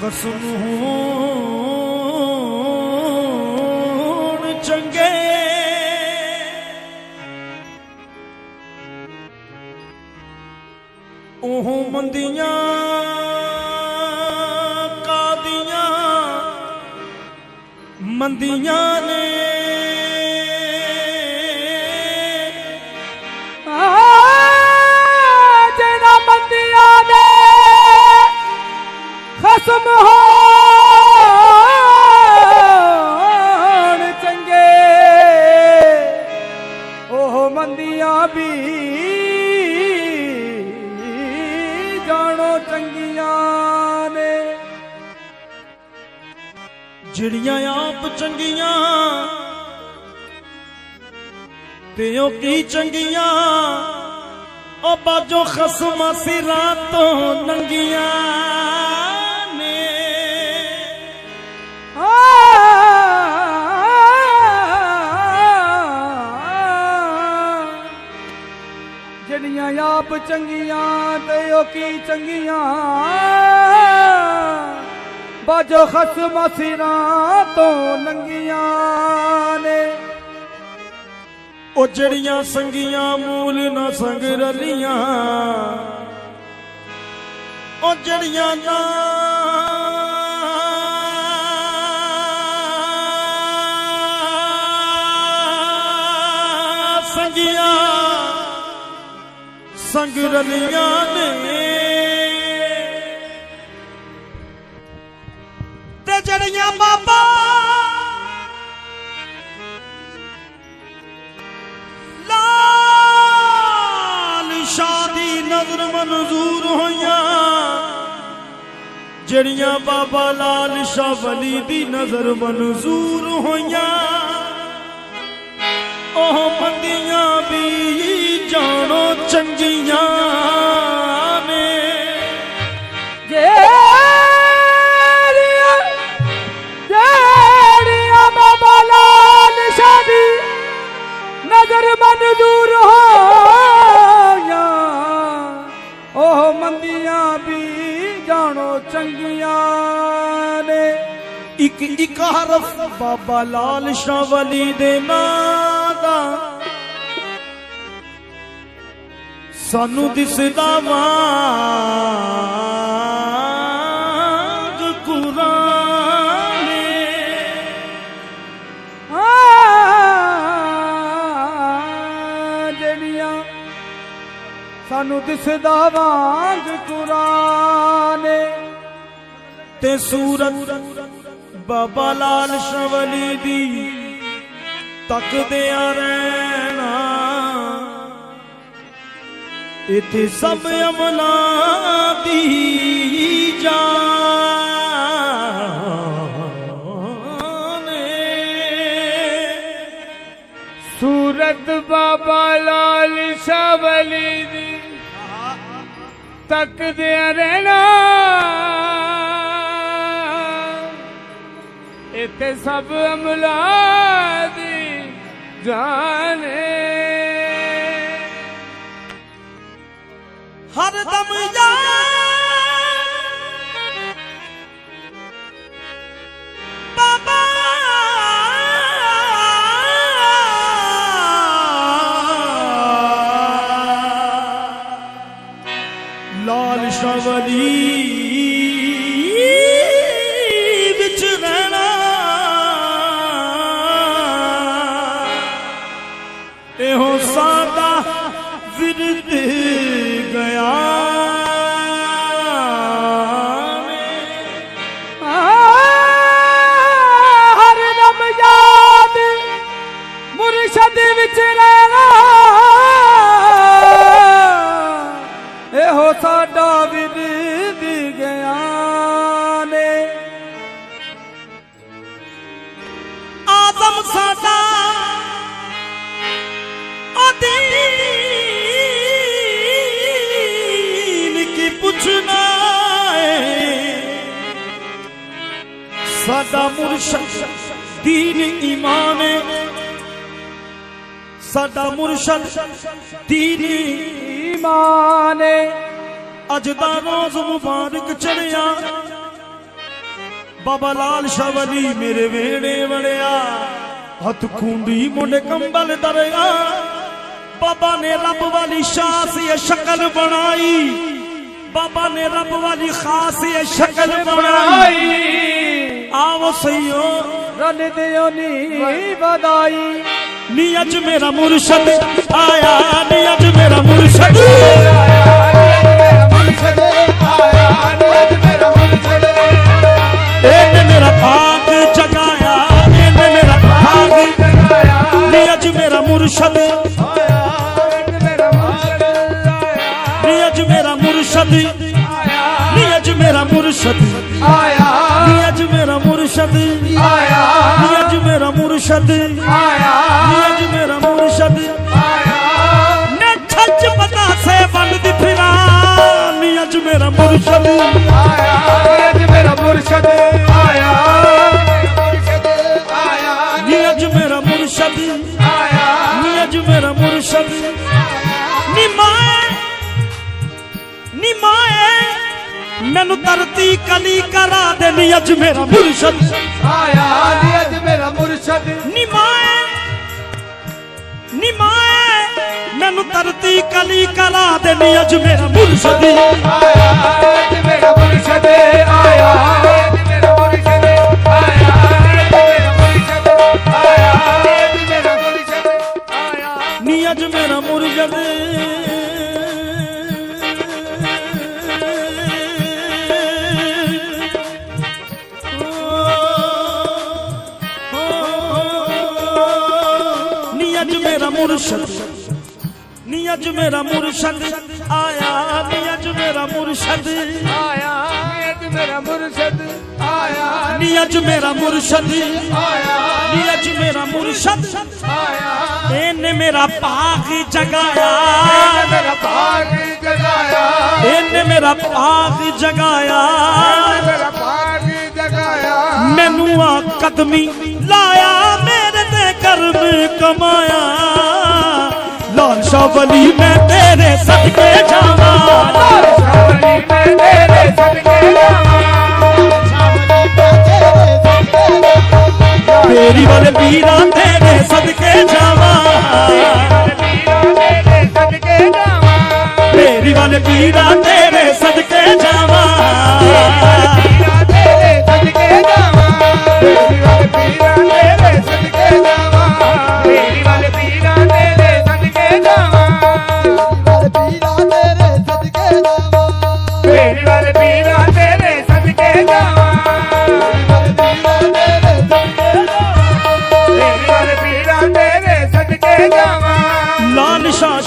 ਖਸਮ ਹੋਣ ਚੰਗੇ। ਉਹ ਮੰਦੀਆਂ ਕਾਦੀਆਂ ਮੰਦੀਆਂ ਨੇ ਤੇ ਚੰਗੀਆਂ, ਉਹ ਬਾਜੋ ਖਸਮਾਂ ਸਿਰਾਂ ਤੋਂ ਨੰਗੀਆਂ ਨੇ। ਜਿਹੜੀਆਂ ਆਪ ਚੰਗੀਆਂ ਤੇ ਉਹ ਕੀ ਚੰਗੀਆਂ? ਬਾਜੋ ਖਸਮ ਸਿਰਾਂ ਤੋਂ ਨੰਗੀਆਂ ਨੇ। ਉਹ ਜੜੀਆਂ ਸੰਗੀਆਂ ਮੂਲ ਨਾ ਸੰਗ ਰਲੀਆਂ। ਉਹ ਜੜੀਆਂ ਨਾ ਸੰਗੀਆਂ ਸੰਗ ਰਲੀਆਂ ਨੇ। ਤੇ ਜੜੀਆਂ ਬਾਬਾ ਨਜ਼ਰ ਮਨਜ਼ੂਰ ਹੋਈਆਂ, ਜਿਹੜੀਆਂ ਬਾਬਾ ਲਾਲ ਸ਼ਾਹ ਵਲੀ ਦੀ ਨਜ਼ਰ ਮਨਜ਼ੂਰ ਹੋਈਆਂ। ਉਹ ਮੰਦੀਆਂ ਵੀ ਜਾਣੋ ਚੰਗੀਆਂ ਨੇ। ਜਿਹੜੀਆਂ ਬਾਬਾ ਲਾਲ ਸ਼ਾਹ ਦੀ ਨਜ਼ਰ ਮਨਜ਼ੂਰ ਹੋ ਮੰਦੀਆਂ ਵੀ ਜਾਣੋ ਚੰਗੀਆਂ ਨੇ। ਇੱਕ ਇੱਕ ਹਰਫ ਬਾਬਾ ਲਾਲ ਸ਼ਾਹ ਵਲੀ ਦੇ ਨਾਂ ਦਾ। ਸਾਨੂੰ ਦਿਸਦਾ ਵਾਂਗ ਸਾਨੂੰ ਦਿਸਦਾ ਵਾਂਗ ਕੁਰਾਨ ਤੇ ਸੂਰਤ ਬਾਬਾ ਲਾਲ ਸ਼ਾਹ ਵਲੀ ਦੀ ਤੱਕਦਿਆਂ ਰਹਿਣਾ। ਇਥੇ ਸਭ ਅਮਲਾਂ ਦੀ ਜਾਨ ਸੂਰਤ ਬਾਬਾ ਲਾਲ ਸ਼ਾਵਲੀ ਦੀ ਤੱਕਦੇ ਰਹਿਣਾ। ਇੱਥੇ ਸਭ ਅਮਲਾ ਦੀ ਜਾਣੇ ਹਰ ਦਮ ਲਾਲ ਸ਼ਵਲੀ ਵਿਦ ਗਿਆ ਨੇ ਆਦਮ ਸਾਡਾ ਅਦੀਨ ਕੀ ਪੁੱਛਣਾ ਸਾਡਾ ਮੁਰਸ਼ਦ ਦੀਨ ਇਮਾਨ ਸਾਡਾ ਮੁਰਸ਼ਦ ਦੀਨ ਇਮਾਨ ਅੱਜ ਦਾ ਰੋਜ਼ ਮੁਬਾਰਕ ਚੜਿਆ। ਬਾਬਾ ਲਾਲ ਸ਼ਾਹ ਵਲੀ ਮੇਰੇ ਵੇੜੇ ਵੜਿਆ। ਹੱਥ ਖੁੰਡੀ ਮੁੰਡੇ ਕੰਬਲ ਦਰਿਆ ਬਾਬਾ ਨੇ ਰੱਬ ਵਾਲੀ ਸ਼ਾਸ ਇਹ ਸ਼ਕਲ ਬਣਾਈ। ਬਾਬਾ ਨੇ ਰੱਬ ਵਾਲੀ ਖਾਸ ਇਹ ਸ਼ਕਲ ਬਣਾਈ। ਬਣਾਈ ਆਵੋ ਸਈਓ, ਰਲ ਦਿਓ ਨੀ ਵਧਾਈ। ਨੀ ਅੱਜ ਮੇਰਾ ਮੁਰਸ਼ਦ ਆਇਆ, ਨੀ ਅੱਜ ਮੇਰਾ ਮੁਰਸ਼ਦ ਮੇਰਾ ਮੁਰਸ਼ਦ ਨੀ ਅੱਜ ਮੇਰਾ ਮੁਰਸ਼ਦ ਨੀ ਅੱਜ ਮੇਰਾ ਮੁਰਸ਼ਦ ਨੀ ਮਾਏ ਮੈਨੂੰ ਧਰਤੀ ਕਲੀ ਕਰਾ ਦੇ ਨੀ ਅੱਜ ਮੇਰਾ ਮੁਰਸ਼ਦ। ਨੀ ਮਾਏ ਨੀ ਮੈਨੂੰ ਧਰਤੀ ਕਲੀ ਕਰਾ ਦੇ ਨੀ ਮੇਰਾ ਮੁਰਸ਼ਦ ਆਇਆ ਨੀ ਅੱਜ ਮੇਰਾ ਮੁਰਸ਼ਦ ਆਇਆ। ਨੀ ਅੱਜ ਮੇਰਾ ਮੁਰਸ਼ਦ ਆਇਆ। ਇਹਨੇ ਮੇਰਾ ਭਾਗ ਜਗਾਇਆ। ਮੇਰਾ ਭਾਗ ਜਗਾਇਆ। ਇਹਨੇ ਮੇਰਾ ਭਾਗ ਜਗਾਇਆ। ਮੇਰਾ ਭਾਗ ਜਗਾਇਆ। ਮੈਨੂੰ ਆ ਕਦਮੀ ਲਾਇਆ ਮੇਰੇ ਤੇ ਕਰਮ ਕਮਾਇਆ। ਲਾਲ ਸ਼ਾਹ ਵਲੀ ਮੈਂ ਤੇਰੇ ਸਦਕੇ ਜਾਵਾਂ। ਸ਼ਾਮਲੀ ਮੈਂ ਤੇਰੇ ਸਦਕੇ ਮੇਰੀ ਵਾਲੇ ਵੀਰਾਂ ਤੇਰੇ ਸਦਕੇ ਜਾਵਾਂ। ਤੇਰੇ ਸਦਕੇ ਜਾਵਾਂ। ਮੇਰੀ ਵਾਲੇ ਵੀਰਾਂ ਤੇਰੇ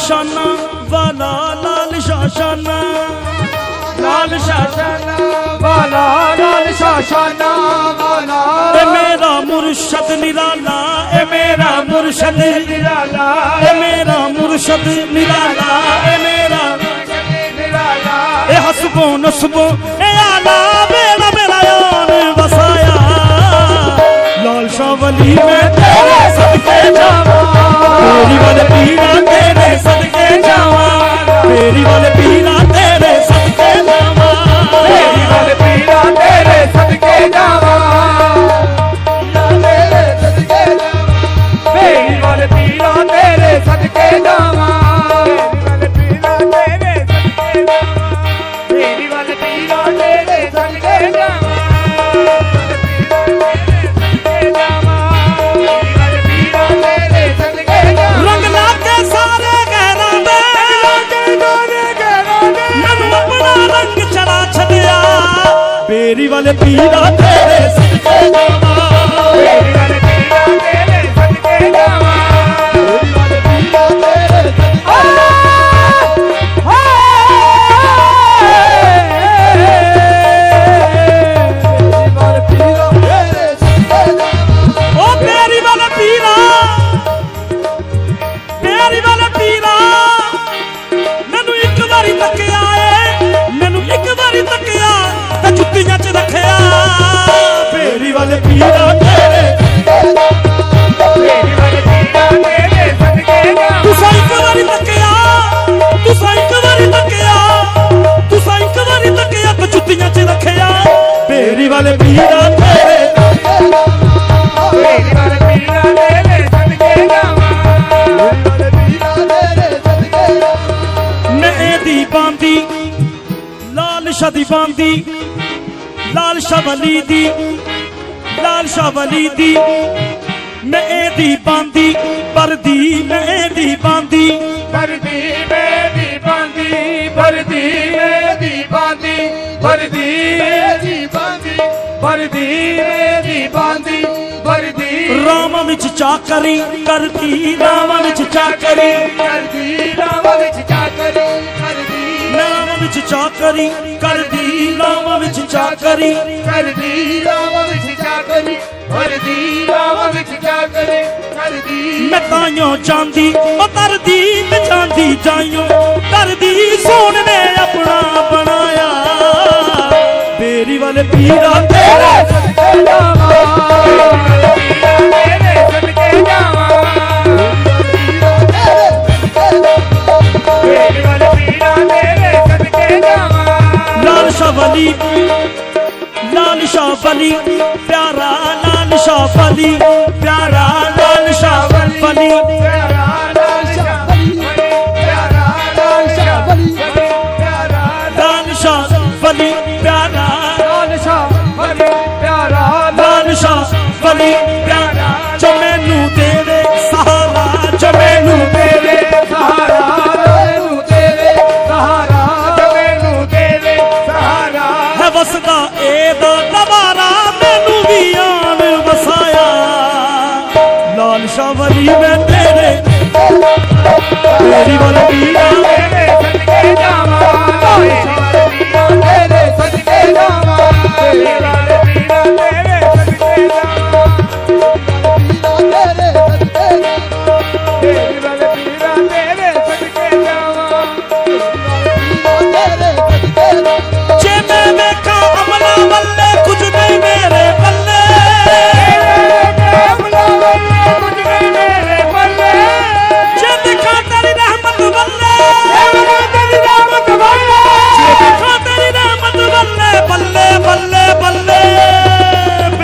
ਲਾਲ ਸ਼ਾਸ਼ਾਨਾ ਵਾਲਾ ਲਾਲ ਸ਼ਾਸ਼ਾਨਾ ਲਾਲ ਸ਼ਾਸ਼ਾਨਾ ਵਾਲਾ ਲਾਲ ਸ਼ਾਸ਼ਾਨਾ ਵਾਲਾ ਏ ਮੇਰਾ ਮੁਰਸ਼ਦ ਨਿਰਾਲਾ ਏ ਮੇਰਾ ਮੁਰਸ਼ਦ ਨਿਰਾਲਾ ਏ ਮੇਰਾ ਮੁਰਸ਼ਦ ਨਿਰਾਲਾ ਏ ਮੇਰਾ ਨਿਰਾਲਾ ਏ ਹਸਬੋ ਬੇਰੀ ਵਾਲੇ ਪੀਰਾਂ ਵਾਲੇ ਪੀਰਾਂ ਤੇਰੇ ਤੇਰੀ ਵਾਲੇ ਪੀਰਾਂ ਤੇਰੇ ਸਦਕੇ ਜਾਵਾਂ ਮੈਂ ਇਹਦੀ ਬਾਂਦੀ ਲਾਲ ਸ਼ਾਹ ਦੀ ਬਾਂਦੀ ਲਾਲ ਸ਼ਾਹ ਵਲੀ ਦੀ ਲਾਲ ਸ਼ਾਹ ਵਲੀ ਦੀ। ਮੈਂ ਇਹਦੀ ਬਾਂਦੀ ਪਰਦੀ ਮੈਂ ਇਹਦੀ ਬਾਂਦੀ। ਵਰਦੀ ਮੇਰੀ ਵਰਦੀ ਮੇਰੀ ਬਾਂਦੀ ਵਰਦੀ ਰਾਮ ਵਿੱਚ ਚਾਕਰੀ ਕਰਦੀ ਰਾਮ ਵਿੱਚ ਚਾਕਰੀ ਕਰਦੀ ਰਾਮ ਵਿੱਚ ਚਾਕਰੀ ਕਰਦੀ। ਨਾਮ ਵਿੱਚ ਚਾਕਰੀ ਕਰਦੀ ਰਾਮ ਵਿੱਚ ਚਾਕਰੀ ਕਰਦੀ ਰਾਮ ਵਿੱਚ ਚਾਕਰੀ ਵਰਦੀ ਰਾਮ ਵਿੱਚ ਚਾਕਰੀ ਕਰਦੀ। ਮੈਂ ਤਾਈਓ ਜਾਂਦੀ ਉਹ ਤਰਦੀ ਮੈਂ ਜਾਂਦੀ ਜਾਈਓ ਕਰਦੀ ਸੋਹਣ ਆਪਣਾ ਬਣਾਇਆ ਬੇਰੀ ਵਾਲੇ ਪੀਰਾ ਤੇਰੇ ਸਦਕੇ ਜਾਵਾਂ ਤੇਰੇ ਸਦਕੇ ਜਾਵਾਂ ਤੇਰੇ ਵਾਲੇ ਪੀਰਾਂ ਤੇਰੇ ਸਦਕੇ baby.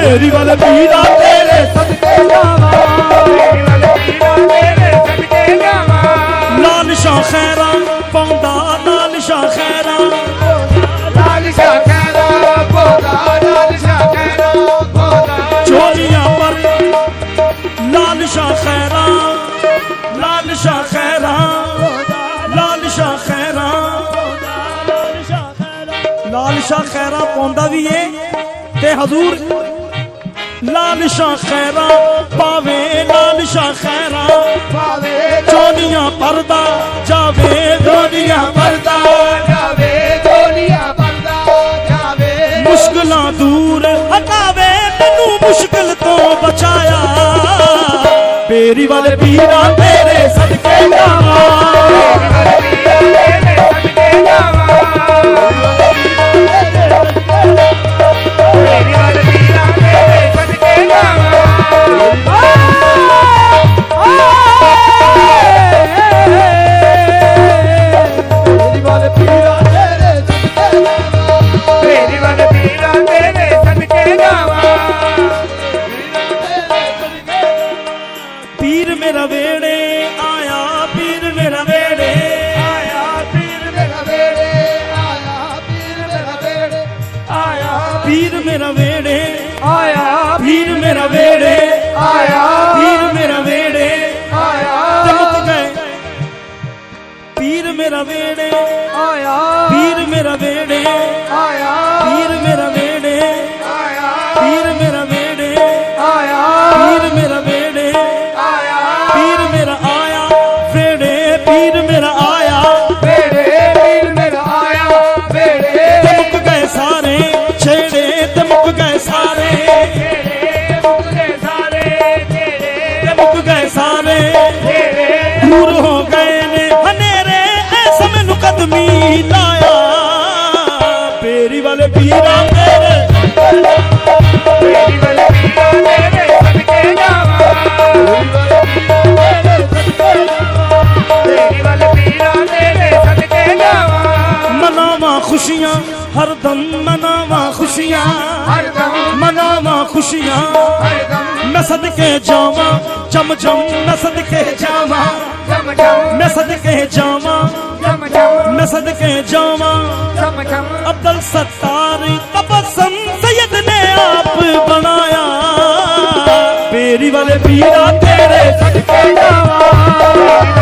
ਮੇਰੀ ਵੱਲ ਪੀਰਾ ਤੇਰੇ ਸਦਕੇ ਜਾਵਾਂ। ਤੇਰੇ ਵਾਲੇ ਤੇਰੇ ਸਦਕੇ ਜਾਵਾਂ। ਲਾਲ ਸ਼ਾਹ ਖੈਰਾਂ ਪਾਉਂਦਾ ਲਾਲ ਸ਼ਾਹ ਖੈਰਾਂ। ਲਾਲ ਸ਼ਾਹ ਲਾਲ ਚੋਲੀਆਂ ਪਰ ਲਾਲ ਖੈਰਾਂ ਲਾਲ ਸ਼ਾਹ ਖੈਰਾਂ ਲਾਲ ਸ਼ਾਹ ਖੈਰਾਂ। ਲਾਲ ਸ਼ਾਹ ਖੈਰਾਂ ਪਾਉਂਦਾ ਵੀ ਏ। ਤੇ ਹਜ਼ੂਰ ਲਾਲ ਸ਼ਾਹ ਖੈਰਾਂ ਪਾਵੇ ਲਾਲ ਸ਼ਾਹ ਖੈਰਾਂ ਪਾਵੇ। ਚੋਲੀਆਂ ਪਰਦਾ ਜਾਵੇ ਦੋਨੀਆਂ ਪਰਦਾ ਜਾਵੇ ਦੋਲੀਆ ਪਰਦਾ ਜਾਵੇ। ਮੁਸ਼ਕਲਾਂ ਦੂਰ ਹਟਾਵੇ ਮੈਨੂੰ ਮੁਸ਼ਕਲ ਤੋਂ ਬਚਾਇਆ। ਪੇਰੀ ਵਾਲੇ ਪੀਰਾਂ ਤੇਰੇ ਸਦਕੇ ਜਾਵਾਂ ਤੇਰੇ ਸਦਕੇ ਵੇੜੇ ਆਇਆ। ਪੀਰ ਮੇਰਾ ਵੇੜੇ ਆਇਆ। ਤੇ ਮੁੱਕ ਗਏ। ਪੀਰ ਮੇਰਾ ਵੇੜੇ ਆਇਆ। ਪੀਰ ਮੇਰਾ ਵੇੜੇ ਆਇਆ। ਪੀਰ ਮੇਰਾ ਤੇਰੇ ਸਦਕੇ ਜਾਵਾਂ ਮਨਾਵਾ ਖੁਸ਼ੀਆਂ। ਮਨਾਵਾਂ ਖੁਸ਼ੀਆਂ ਹਰਦਮ ਮਨਾਵਾਂ ਖੁਸ਼ੀਆਂ। ਹਰਦਮ ਮੈਂ ਸਦਕੇ ਜਾਵਾਂ ਚਮ ਚਮ ਮੈਂ ਸਦਕੇ ਜਾਵਾਂ। ਚਮ ਚਮ ਮੈਂ ਸਦਕੇ ਜਾਵਾਂ ਚਮ ਚਮ ਮੈਂ ਸਦਕੇ ਜਾਵਾਂ। ਚਮ ਚਮ ਅਬਦੁਲ ਸੱਤਾਰ ਤਬਸਮ ਸੈਦ ਨੇ ਆਪ ਬਣਾਇਆ। ਪੇਰੀ ਵਾਲੇ ਪੀਰਾਂ ਤੇਰੇ ਸਦਕੇ ਜਾਵਾਂ।